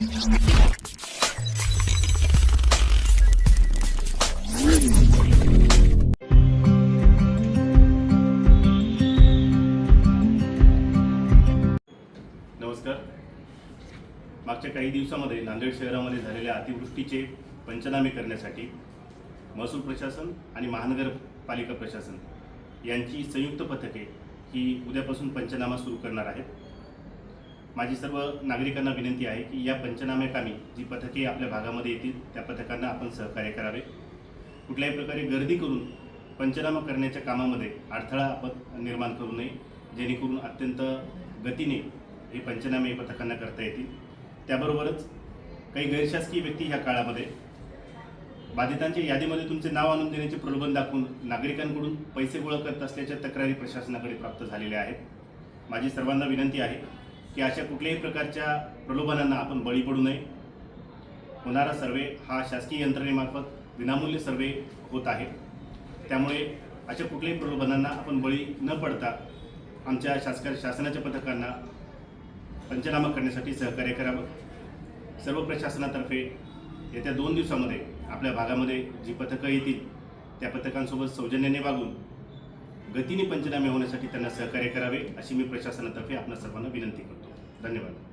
नमस्कार. मागच्या काही दिवसामध्ये नांदेड शहरामध्ये झालेल्या अतिवृष्टीचे पंचनामे करण्यासाठी महसूल प्रशासन आणि महानगरपालिका प्रशासन यांची संयुक्त पथके ही उद्यापासून पंचनामा सुरू करणार आहेत. माझी सर्व नागरिकांना विनंती आहे की या पंचनाम्याकामी जी पथके आपल्या भागामध्ये येतील त्या पथकांना आपण सहकार्य करावे. कुठल्याही प्रकारे गर्दी करून पंचनामा करण्याच्या कामामध्ये अडथळा आपण निर्माण करू नये. जेणेकरून अत्यंत गतीने हे पंचनामे पथकांना करता येतील. त्याबरोबरच काही गैरशासकीय व्यक्ती ह्या काळामध्ये बाधितांच्या यादीमध्ये तुमचे नाव आणून देण्याचे प्रलोभन दाखवून नागरिकांकडून पैसे गोळा करत असल्याच्या तक्रारी प्रशासनाकडे प्राप्त झालेल्या आहेत. माझी सर्वांना विनंती आहे की अशा कुठल्याही प्रकारच्या प्रलोभनांना आपण बळी पडू नये. होणारा सर्वे हा शासकीय यंत्रणेमार्फत विनामूल्य सर्वे होत आहे. त्यामुळे अशा कुठल्याही प्रलोभनांना आपण बळी न पडता आमच्या शासका शासनाच्या पथकांना पंचनामा करण्यासाठी सहकार्य करावं. सर्व प्रशासनातर्फे येत्या दोन दिवसामध्ये आपल्या भागामध्ये जी पथकं येतील त्या पथकांसोबत सौजन्याने वागून गतीने पंचनामे होण्यासाठी त्यांना सहकार्य करावे अशी मी प्रशासनातर्फे आपल्या सर्वांना विनंती करतो. ధన్యవాదాలు